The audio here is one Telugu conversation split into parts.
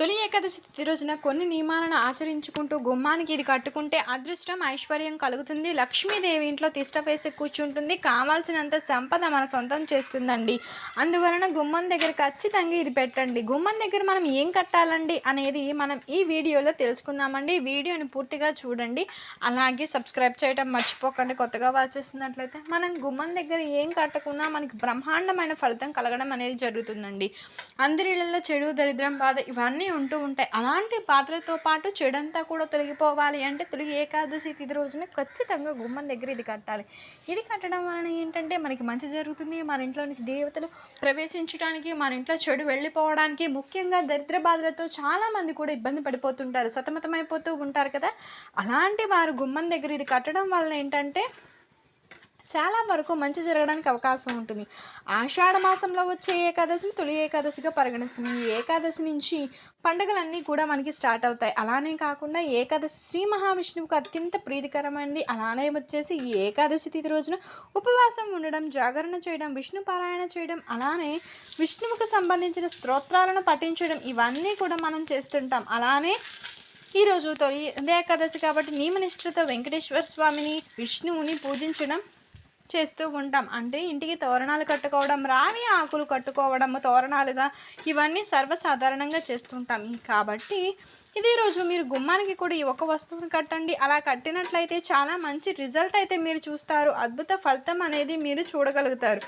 తొలి ఏకాదశి తిథి రోజున కొన్ని నియమాలను ఆచరించుకుంటూ గుమ్మానికి ఇది కట్టుకుంటే అదృష్టం ఐశ్వర్యం కలుగుతుంది. లక్ష్మీదేవి ఇంట్లో తిష్ట వేసి కూర్చుంటుంది. కావాల్సినంత సంపద మన సొంతం చేస్తుందండి. అందువలన గుమ్మం దగ్గర ఖచ్చితంగా ఇది పెట్టండి. గుమ్మం దగ్గర మనం ఏం కట్టాలండి అనేది మనం ఈ వీడియోలో తెలుసుకుందామండి. వీడియోని పూర్తిగా చూడండి. అలాగే సబ్స్క్రైబ్ చేయడం మర్చిపోకండి. కొత్తగా వాచ్ చేస్తున్నట్లయితే మనం గుమ్మం దగ్గర ఏం కట్టకున్నా మనకి బ్రహ్మాండమైన ఫలితం కలగడం అనేది జరుగుతుందండి. అందరిళ్ళల్లో చెడు దరిద్రం బాధ ఇవన్నీ ఉంటూ ఉంటాయి. అలాంటి పాత్రతో పాటు చెడంతా కూడా తొలగిపోవాలి అంటే తొలగి ఏకాదశి తిథి రోజున ఖచ్చితంగా గుమ్మం దగ్గర ఇది కట్టాలి. ఇది కట్టడం వలన ఏంటంటే మనకి మంచి జరుగుతుంది. మన ఇంట్లోనికి దేవతలు ప్రవేశించడానికి మన ఇంట్లో చెడు వెళ్ళిపోవడానికి ముఖ్యంగా దరిద్ర బాధలతో చాలామంది కూడా ఇబ్బంది పడిపోతుంటారు. సతమతమైపోతూ ఉంటారు కదా. అలాంటి వారు గుమ్మం దగ్గర ఇది కట్టడం వలన ఏంటంటే చాలా వరకు మంచి జరగడానికి అవకాశం ఉంటుంది. ఆషాఢ మాసంలో వచ్చే ఏకాదశిని తొలి ఏకాదశిగా పరిగణిస్తుంది. ఈ ఏకాదశి నుంచి పండుగలన్నీ కూడా మనకి స్టార్ట్ అవుతాయి. అలానే కాకుండా ఏకాదశి శ్రీ మహావిష్ణువుకు అత్యంత ప్రీతికరమైనది అలానే వచ్చేసి ఈ ఏకాదశి తిథి రోజున ఉపవాసం ఉండడం జాగరణ చేయడం విష్ణు పారాయణ చేయడం అలానే విష్ణువుకు సంబంధించిన స్తోత్రాలను పఠించడం ఇవన్నీ కూడా మనం చేస్తుంటాం. అలానే ఈరోజు తొలి ఏకాదశి కాబట్టి నియమనిష్ఠతో వెంకటేశ్వర స్వామిని విష్ణువుని పూజించడం చేస్తూ ఉంటాం. అంటే ఇంటికి తోరణాలు కట్టుకోవడం రావి ఆకులు కట్టుకోవడం తోరణాలుగా ఇవన్నీ సర్వసాధారణంగా చేస్తుంటాం. కాబట్టి ఇది రోజు మీరు గుమ్మానికి కూడా ఈ ఒక వస్తువుని కట్టండి. అలా కట్టినట్లయితే చాలా మంచి రిజల్ట్ అయితే మీరు చూస్తారు. అద్భుత ఫలితం అనేది మీరు చూడగలుగుతారు.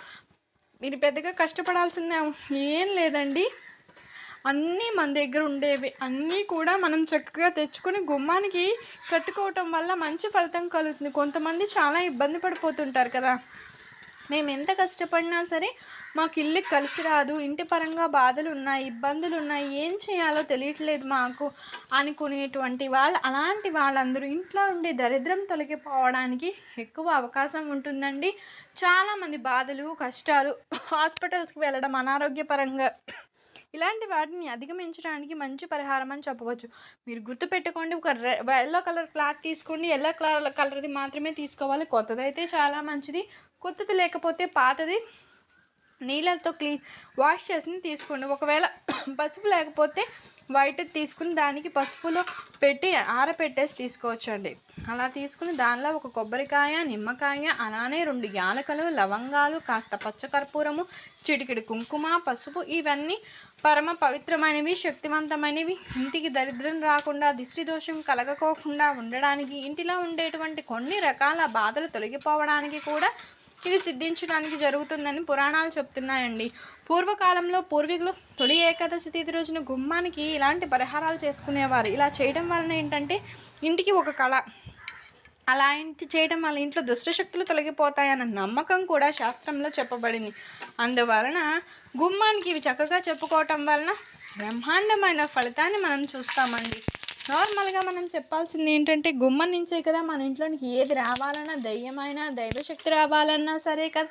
మీరు పెద్దగా కష్టపడాల్సిందే ఏం లేదండి. అన్నీ మన దగ్గర ఉండేవి. అన్నీ కూడా మనం చక్కగా తెచ్చుకొని గుమ్మానికి కట్టుకోవటం వల్ల మంచి ఫలితం కలుగుతుంది. కొంతమంది చాలా ఇబ్బంది పడిపోతుంటారు కదా. మేము ఎంత కష్టపడినా సరే మాకు ఇల్లు కలిసి రాదు. ఇంటి పరంగా బాధలు ఉన్నాయి ఇబ్బందులు ఉన్నాయి. ఏం చేయాలో తెలియట్లేదు మాకు అనుకునేటువంటి వాళ్ళు అలాంటి వాళ్ళందరూ ఇంట్లో ఉండే దరిద్రం తొలగిపోవడానికి ఎక్కువ అవకాశం ఉంటుందండి. చాలామంది బాధలు కష్టాలు హాస్పిటల్స్కి వెళ్ళడం అనారోగ్యపరంగా ఇలాంటి వాటిని అధిగమించడానికి మంచి పరిహారం అని చెప్పవచ్చు. మీరు గుర్తుపెట్టుకోండి ఒక ఎల్లో కలర్ క్లాత్ తీసుకోండి. ఎల్లో కలర్ కలర్ది మాత్రమే తీసుకోవాలి. కొత్తది అయితే చాలా మంచిది. కొత్తది లేకపోతే పాతది నీళ్ళతో క్లీన్ వాష్ చేసి తీసుకోండి. ఒకవేళ పసుపు లేకపోతే వైట్ తీసుకుని దానికి పసుపులో పెట్టి ఆరపెట్టేసి తీసుకోవచ్చండి. అలా తీసుకుని దానిలో ఒక కొబ్బరికాయ నిమ్మకాయ అలానే రెండు యాలకలు లవంగాలు కాస్త పచ్చకర్పూరము చిటికిడి కుంకుమ పసుపు ఇవన్నీ పరమ పవిత్రమైనవి శక్తివంతమైనవి. ఇంటికి దరిద్రం రాకుండా దిష్టి దోషం కలగకోకుండా ఉండడానికి ఇంటిలో ఉండేటువంటి కొన్ని రకాల బాధలు తొలగిపోవడానికి కూడా ఇది సిద్ధించడానికి జరుగుతుందని పురాణాలు చెప్తున్నాయండి. పూర్వకాలంలో పూర్వీకులు తొలి ఏకాదశి తిథి రోజున గుమ్మానికి ఇలాంటి పరిహారాలు చేసుకునేవారు. ఇలా చేయడం వలన ఏంటంటే ఇంటికి ఒక కళ అలా ఇంటి చేయడం వల్ల ఇంట్లో దుష్టశక్తులు తొలగిపోతాయన్న నమ్మకం కూడా శాస్త్రంలో చెప్పబడింది. అందువలన గుమ్మానికి ఇవి చక్కగా చెప్పుకోవటం వలన బ్రహ్మాండమైన ఫలితాన్ని మనం చూస్తామండి. నార్మల్గా మనం చెప్పాల్సింది ఏంటంటే గుమ్మం నుంచే కదా మన ఇంట్లోనికి ఏది రావాలన్నా దయ్యమైనా దైవశక్తి రావాలన్నా సరే కదా.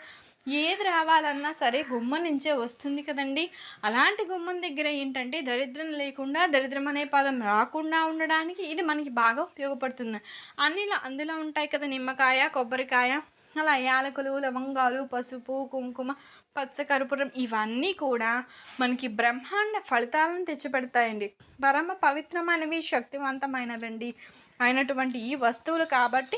ఏది రావాలన్నా సరే గుమ్మం నుంచే వస్తుంది కదండి. అలాంటి గుమ్మం దగ్గర ఏంటంటే దరిద్రం లేకుండా దరిద్రం అనే పదం రాకుండా ఉండడానికి ఇది మనకి బాగా ఉపయోగపడుతుంది. అన్ని అందులో ఉంటాయి కదా నిమ్మకాయ కొబ్బరికాయ అలా యాలకులు లవంగాలు పసుపు కుంకుమ పచ్చకర్పూరం ఇవన్నీ కూడా మనకి బ్రహ్మాండ ఫలితాలను తెచ్చిపెడతాయండి. పరమ పవిత్రమైనవి శక్తివంతమైనవండి అయినటువంటి ఈ వస్తువులు కాబట్టి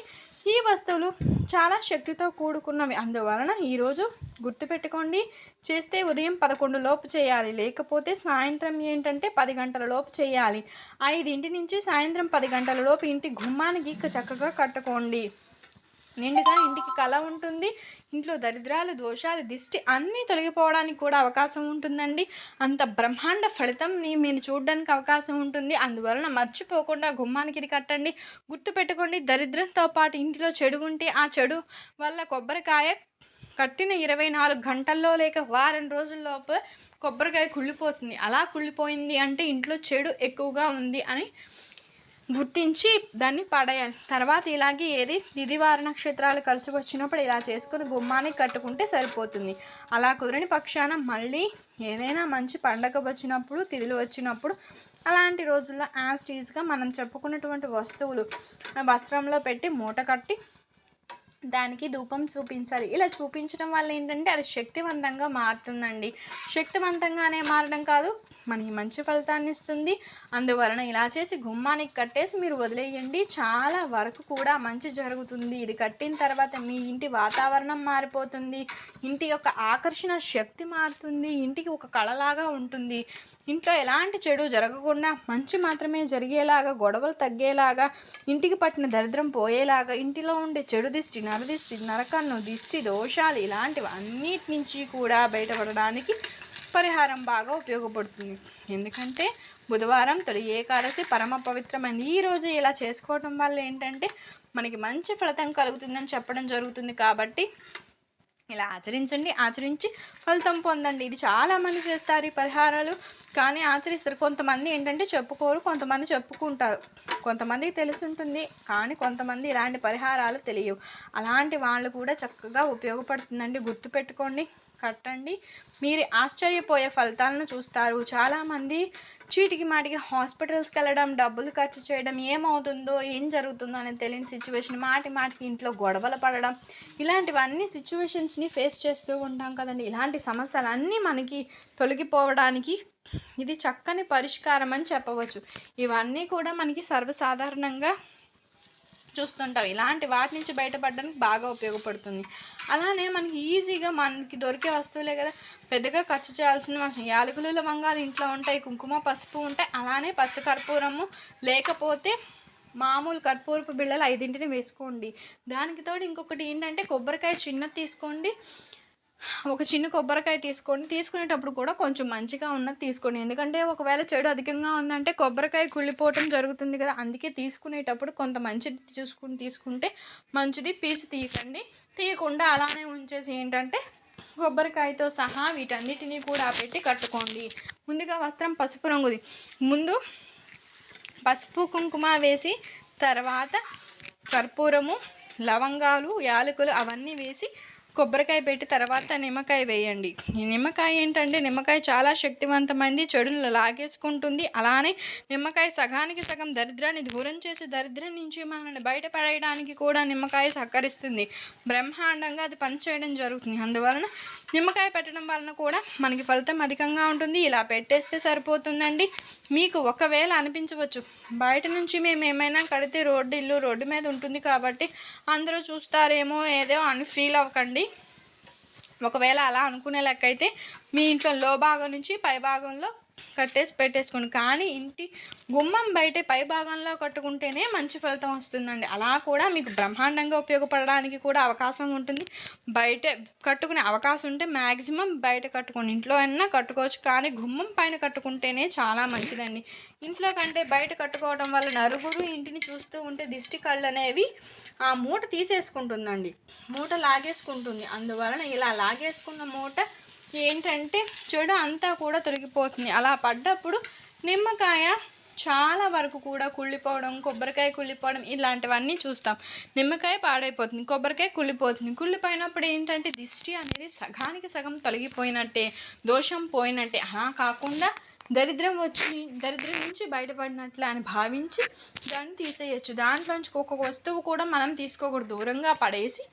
ఈ వస్తువులు చాలా శక్తితో కూడుకున్నవి. అందువలన ఈరోజు గుర్తుపెట్టుకోండి చేస్తే ఉదయం పదకొండు లోపు చేయాలి లేకపోతే సాయంత్రం ఏంటంటే పది గంటల లోపు చేయాలి. ఐదింటి నుంచి సాయంత్రం పది గంటల లోపు ఇంటి గుమ్మానికి చక్కగా కట్టుకోండి. నిండుగా ఇంటికి కళ ఉంటుంది ఇంట్లో దరిద్రాలు దోషాలు దిష్టి అన్నీ తొలగిపోవడానికి కూడా అవకాశం ఉంటుందండి. అంత బ్రహ్మాండ ఫలితంని మీరు చూడడానికి అవకాశం ఉంటుంది. అందువలన మర్చిపోకుండా గుమ్మానికి ఇది కట్టండి. గుర్తుపెట్టుకోండి దరిద్రంతో పాటు ఇంటిలో చెడు ఉంటే ఆ చెడు వల్ల కొబ్బరికాయ కట్టిన ఇరవై నాలుగు గంటల్లో లేక వారం రోజుల్లోపు కొబ్బరికాయ కుళ్ళిపోతుంది. అలా కుళ్ళిపోయింది అంటే ఇంట్లో చెడు ఎక్కువగా ఉంది అని గుర్తించి దాన్ని పడేయాలి. తర్వాత ఇలాగే ఏది? దిదివార నక్షత్రాలు కలిసి వచ్చినప్పుడు ఇలా చేసుకుని గుమ్మానికి కట్టుకుంటే సరిపోతుంది. అలా కుదిరిని పక్షాన మళ్ళీ ఏదైనా మంచి పండగ వచ్చినప్పుడు తిథులు వచ్చినప్పుడు అలాంటి రోజుల్లో యాస్టీజ్గా మనం చెప్పుకున్నటువంటి వస్తువులు వస్త్రంలో పెట్టి మూట కట్టి దానికి ధూపం చూపించాలి. ఇలా చూపించడం వల్ల ఏంటంటే అది శక్తివంతంగా మారుతుందండి. శక్తివంతంగానే మారడం కాదు మనకి మంచి ఫలితాన్ని ఇస్తుంది. అందువలన ఇలా చేసి గుమ్మానికి కట్టేసి మీరు వదిలేయండి. చాలా వరకు కూడా మంచి జరుగుతుంది. ఇది కట్టిన తర్వాత మీ ఇంటి వాతావరణం మారిపోతుంది. ఇంటి యొక్క ఆకర్షణ శక్తి మారుతుంది. ఇంటికి ఒక కళలాగా ఉంటుంది. ఇంట్లో ఎలాంటి చెడు జరగకుండా మంచి మాత్రమే జరిగేలాగా గొడవలు తగ్గేలాగా ఇంటికి పట్టిన దరిద్రం పోయేలాగా ఇంటిలో ఉండే చెడు దిష్టి నరదిష్టి నరకన్ను దిష్టి దోషాలు ఇలాంటివి అన్నిటి నుంచి కూడా బయటపడడానికి పరిహారం బాగా ఉపయోగపడుతుంది. ఎందుకంటే బుధవారం తొలి ఏకాదశి పరమ పవిత్రమైంది. ఈరోజు ఇలా చేసుకోవడం వల్ల ఏంటంటే మనకి మంచి ఫలితం కలుగుతుందని చెప్పడం జరుగుతుంది కాబట్టి ఇలా ఆచరించండి ఆచరించి ఫలితం పొందండి. ఇది చాలామంది చేస్తారు ఈ పరిహారాలు కానీ ఆచరిస్తారు. కొంతమంది ఏంటంటే చెప్పుకోరు కొంతమంది చెప్పుకుంటారు. కొంతమందికి తెలిసి ఉంటుంది కానీ కొంతమంది ఇలాంటి పరిహారాలు తెలియవు. అలాంటి వాళ్ళు కూడా చక్కగా ఉపయోగపడుతుందండి. గుర్తుపెట్టుకోండి కట్టండి. మీరు ఆశ్చర్యపోయే ఫలితాలను చూస్తారు. చాలామంది చీటికి మాటికి హాస్పిటల్స్కి వెళ్ళడం డబ్బులు ఖర్చు చేయడం ఏమవుతుందో ఏం జరుగుతుందో అనేది తెలియని సిచ్యువేషన్ మాటి మాటికి ఇంట్లో గొడవలు పడడం ఇలాంటివన్నీ సిచ్యువేషన్స్ని ఫేస్ చేస్తూ ఉంటాం కదండి. ఇలాంటి సమస్యలన్నీ మనకి తొలగిపోవడానికి ఇది చక్కని పరిష్కారం అని చెప్పవచ్చు. ఇవన్నీ కూడా మనకి సర్వ సర్వసాధారణంగా చూస్తుంటాం. ఇలాంటి వాటి నుంచి బయటపడడానికి బాగా ఉపయోగపడుతుంది. అలానే మనకి ఈజీగా మనకి దొరికే వస్తువులే కదా. పెద్దగా ఖర్చు చేయాల్సిన అవసరం యాలకులు లవంగాలు ఇంట్లో ఉంటాయి కుంకుమ పసుపు ఉంటాయి. అలానే పచ్చకర్పూరము లేకపోతే మామూలు కర్పూరపు బిళ్ళలు ఐదింటిని వేసుకోండి. దానికి తోడు ఇంకొకటి ఏంటంటే కొబ్బరికాయ చిన్నది తీసుకోండి. ఒక చిన్న కొబ్బరికాయ తీసుకోండి తీసుకునేటప్పుడు కూడా కొంచెం మంచిగా ఉన్నది తీసుకోండి ఎందుకంటే ఒకవేళ చెడు అధికంగా ఉందంటే కొబ్బరికాయ కుళ్ళిపోవటం జరుగుతుంది కదా. అందుకే తీసుకునేటప్పుడు కొంత మంచిది చూసుకుని తీసుకుంటే మంచిది పీసు తీయకండి. తీయకుండా అలానే ఉంచేసి ఏంటంటే కొబ్బరికాయతో సహా వీటన్నిటినీ కూడా పెట్టి కట్టుకోండి. ముందుగా వస్త్రం పసుపు రంగుది. ముందు పసుపు కుంకుమ వేసి తర్వాత కర్పూరము లవంగాలు యాలకులు అవన్నీ వేసి కొబ్బరికాయ పెట్టి తర్వాత నిమ్మకాయ వేయండి. ఈ నిమ్మకాయ ఏంటంటే నిమ్మకాయ చాలా శక్తివంతమైంది చెడును లాగేసుకుంటుంది. అలానే నిమ్మకాయ సగానికి సగం దరిద్రాన్ని దూరం చేసి దరిద్రం నుంచి మనల్ని బయటపడేయడానికి కూడా నిమ్మకాయ సహకరిస్తుంది. బ్రహ్మాండంగా అది పనిచేయడం జరుగుతుంది. అందువలన నిమ్మకాయ పెట్టడం వలన కూడా మనకి ఫలితం అధికంగా ఉంటుంది. ఇలా పెట్టేస్తే సరిపోతుందండి. మీకు ఒకవేళ అనిపించవచ్చు బయట నుంచి మేము ఏమైనా కడితే రోడ్డు ఇల్లు రోడ్డు మీద ఉంటుంది కాబట్టి అందరూ చూస్తారేమో ఏదో అని ఫీల్ అవ్వకండి. ఒకవేళ అలా అనుకునే లెక్క అయితే మీ ఇంట్లో లో భాగం నుంచి పై భాగంలో కట్టేసి పెట్టేసుకోండి. కానీ ఇంటి గుమ్మం బయట పై భాగంలో కట్టుకుంటేనే మంచి ఫలితం వస్తుందండి. అలా కూడా మీకు బ్రహ్మాండంగా ఉపయోగపడడానికి కూడా అవకాశం ఉంటుంది. బయట కట్టుకునే అవకాశం ఉంటే మ్యాక్సిమం బయట కట్టుకోండి. ఇంట్లో అయినా కట్టుకోవచ్చు. కానీ గుమ్మం పైన కట్టుకుంటేనే చాలా మంచిదండి. ఇంట్లో కంటే బయట కట్టుకోవడం వల్ల నలుగురు ఇంటిని చూస్తూ ఉంటే దిష్టి కళ్ళు అనేవి ఆ మూట తీసేసుకుంటుందండి. మూట లాగేసుకుంటుంది. అందువలన ఇలా లాగేసుకున్న మూట ఏంటంటే చెడు అంతా కూడా తొలగిపోతుంది. అలా పడ్డప్పుడు నిమ్మకాయ చాలా వరకు కూడా కుళ్ళిపోవడం కొబ్బరికాయ కుళ్ళిపోవడం ఇలాంటివన్నీ చూస్తాం. నిమ్మకాయ పాడైపోతుంది కొబ్బరికాయ కుళ్ళిపోతుంది. కుళ్ళిపోయినప్పుడు ఏంటంటే దిష్టి అనేది సగానికి సగం తొలగిపోయినట్టే దోషం పోయినట్టే. అలా కాకుండా దరిద్రం వచ్చి దరిద్రం నుంచి బయటపడినట్లే అని భావించి దాన్ని తీసేయచ్చు. దాంట్లోంచి ఒక్కొక్క వస్తువు కూడా మనం తీసుకోకూడదు. దూరంగా పడేసి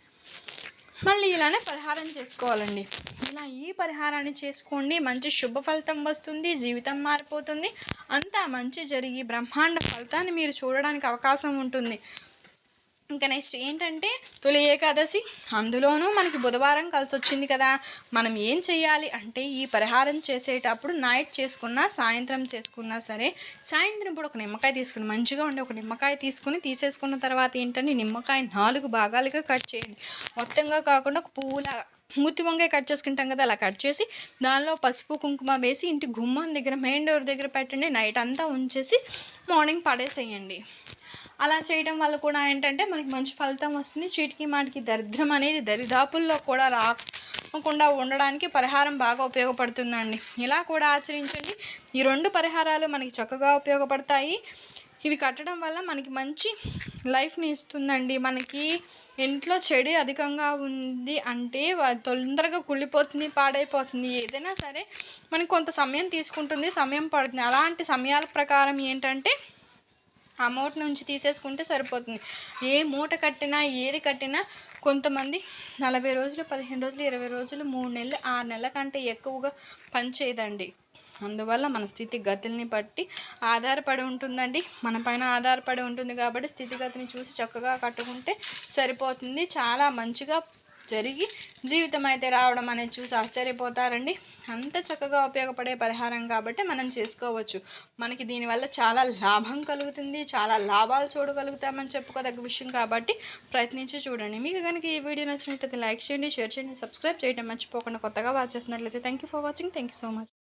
మళ్ళీ ఇలానే పరిహారం చేసుకోవాలండి. ఇలా ఈ పరిహారాన్ని చేసుకోండి. మంచి శుభ ఫలితం వస్తుంది. జీవితం మారిపోతుంది. అంతా మంచి జరిగి బ్రహ్మాండ ఫలితాన్ని మీరు చూడడానికి అవకాశం ఉంటుంది. ఇంకా నెక్స్ట్ ఏంటంటే తొలి ఏకాదశి. అందులోనూ మనకి బుధవారం కలిసి వచ్చింది కదా. మనం ఏం చేయాలి అంటే ఈ పరిహారం చేసేటప్పుడు నైట్ చేసుకున్నా సాయంత్రం చేసుకున్నా సరే సాయంత్రం ఇప్పుడు ఒక నిమ్మకాయ తీసుకుని మంచిగా ఉండే ఒక నిమ్మకాయ తీసుకుని తీసేసుకున్న తర్వాత ఏంటంటే నిమ్మకాయ నాలుగు భాగాలుగా కట్ చేయండి. మొత్తంగా కాకుండా ఒక పువ్వులాగా మూతి వంకాయ కట్ చేసుకుంటాం కదా అలా కట్ చేసి దానిలో పసుపు కుంకుమ వేసి ఇంటి గుమ్మం దగ్గర మెయిన్ డోర్ దగ్గర పెట్టండి. నైట్ అంతా ఉంచేసి మార్నింగ్ పడేసేయండి. అలా చేయడం వల్ల కూడా ఏంటంటే మనకి మంచి ఫలితం వస్తుంది. చీటికి మాటికి దరిద్రం అనేది దరిదాపుల్లో కూడా రాకుండా ఉండడానికి పరిహారం బాగా ఉపయోగపడుతుందండి. ఇలా కూడా ఆచరించండి. ఈ రెండు పరిహారాలు మనకి చక్కగా ఉపయోగపడతాయి. ఇవి కట్టడం వల్ల మనకి మంచి లైఫ్ని ఇస్తుందండి. మనకి ఇంట్లో చెడు అధికంగా ఉంది అంటే తొందరగా కుళ్ళిపోతుంది పాడైపోతుంది. ఏదైనా సరే మనకి కొంత సమయం తీసుకుంటుంది సమయం పడుతుంది. అలాంటి సమయాల ప్రకారం ఏంటంటే ఆ మూట నుంచి తీసేసుకుంటే సరిపోతుంది. ఏ మూట కట్టినా ఏది కట్టినా కొంతమంది నలభై రోజులు పదిహేను రోజులు ఇరవై రోజులు మూడు నెలలు ఆరు నెలల కంటే ఎక్కువగా పనిచేయదండి. అందువల్ల మన స్థితిగతుల్ని బట్టి ఆధారపడి ఉంటుందండి. మన పైన ఆధారపడి ఉంటుంది కాబట్టి స్థితిగతిని చూసి చక్కగా కట్టుకుంటే సరిపోతుంది. చాలా మంచిగా జరిగి జీవితం అయితే రావడం అనేది చూసి ఆశ్చర్యపోతారండి. అంత చక్కగా ఉపయోగపడే పరిహారం కాబట్టి మనం చేసుకోవచ్చు. మనకి దీనివల్ల చాలా లాభం కలుగుతుంది. చాలా లాభాలు చూడగలుగుతామని చెప్పుకోదగ్గ విషయం కాబట్టి ప్రయత్నించి చూడండి. మీకు కనుక ఈ వీడియో నచ్చినట్లయితే లైక్ చేయండి షేర్ చేయండి సబ్స్క్రైబ్ చేయడం మర్చిపోకుండా కొత్తగా వాచ్ చేసినట్లయితే thank you for watching thank you so much